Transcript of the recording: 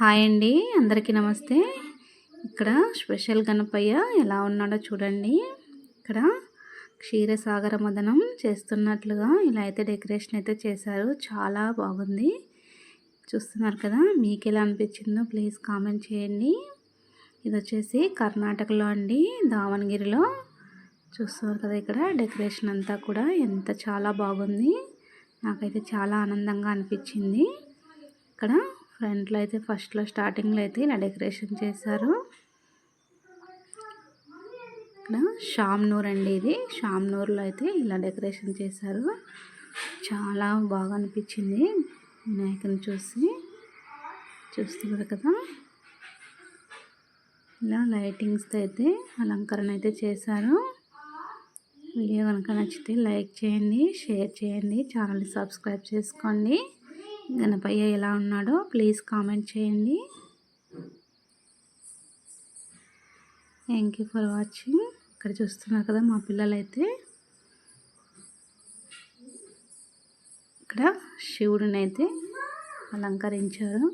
Hi అండి అందరికీ నమస్తే. ఇక్కడ స్పెషల్ గణపయ్య ఎలా ఉన్నాడో చూడండి. ఇక్కడ క్షీరసాగర మదనం చేస్తున్నట్లుగా ఇలా అయితే డెకరేషన్ అయితే చేశారు. చాలా బాగుంది. చూస్తున్నారు కదా మీకు ఎలా అనిపించిందో ప్లీజ్ కామెంట్ చేయండి. ఇది వచ్చేసి కర్ణాటకలో అండి దావణగిరిలో. చూస్తున్నారు కదా ఇక్కడ డెకరేషన్ అంతా కూడా ఎంత చాలా బాగుంది. నాకైతే చాలా ఆనందంగా అనిపించింది. ఇక్కడ ఫ్రంట్లో అయితే ఫస్ట్లో స్టార్టింగ్లో అయితే ఇలా డెకరేషన్ చేశారు. ఇక్కడ షామ్నూర్ అండి ఇది. షామ్నూర్లో అయితే ఇలా డెకరేషన్ చేశారు. చాలా బాగా అనిపించింది వినాయకుని చూసి. చూస్తున్నారు కదా. ఇలా లైటింగ్స్తో అయితే అలంకరణ అయితే చేశారు. వీడియో కనుక నచ్చితే లైక్ చేయండి షేర్ చేయండి ఛానల్ని సబ్స్క్రైబ్ చేసుకోండి. గణపయ్య ఎలా ఉన్నాడో ప్లీజ్ కామెంట్ చేయండి. థ్యాంక్ యూ ఫర్ వాచింగ్ ఇక్కడ చూస్తున్నారు కదా మా పిల్లలైతే. ఇక్కడ శివుడిని అయితే అలంకరించారు.